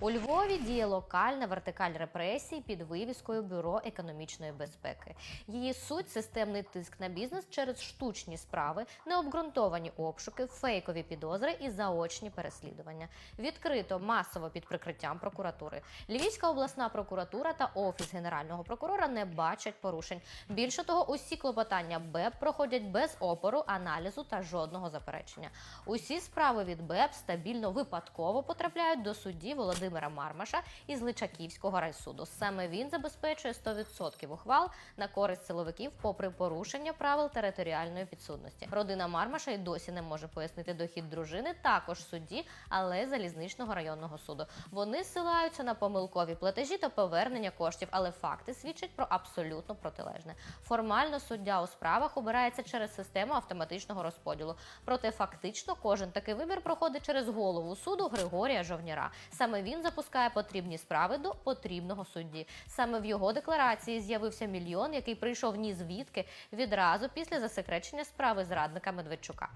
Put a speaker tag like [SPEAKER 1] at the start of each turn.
[SPEAKER 1] У Львові діє локальна вертикаль репресій під вивіскою Бюро економічної безпеки. Її суть системний тиск на бізнес через штучні справи, необґрунтовані обшуки, фейкові підозри і заочні переслідування. Відкрито масово під прикриттям прокуратури. Львівська обласна прокуратура та офіс генерального прокурора не бачать порушень. Більше того, усі клопотання БЕП проходять без опору, аналізу та жодного заперечення. Усі справи від БЕП стабільно випадково потрапляють до судді Володимира Мармаша із Личаківського райсуду. Саме він забезпечує 100% ухвал на користь силовиків, попри порушення правил територіальної підсудності. Родина Мармаша й досі не може пояснити дохід дружини, також судді, але залізничного районного суду. Вони ссилаються на помилкові платежі та повернення коштів, але факти свідчать про абсолютно протилежне. Формально суддя у справах обирається через систему автоматичного розподілу. Проте фактично кожен такий вибір проходить через голову суду Григорія Жовніра. Саме він запускає потрібні справи до потрібного судді. Саме в його декларації з'явився мільйон, який прийшов ні звідки відразу після засекречення справи зрадника Медведчука.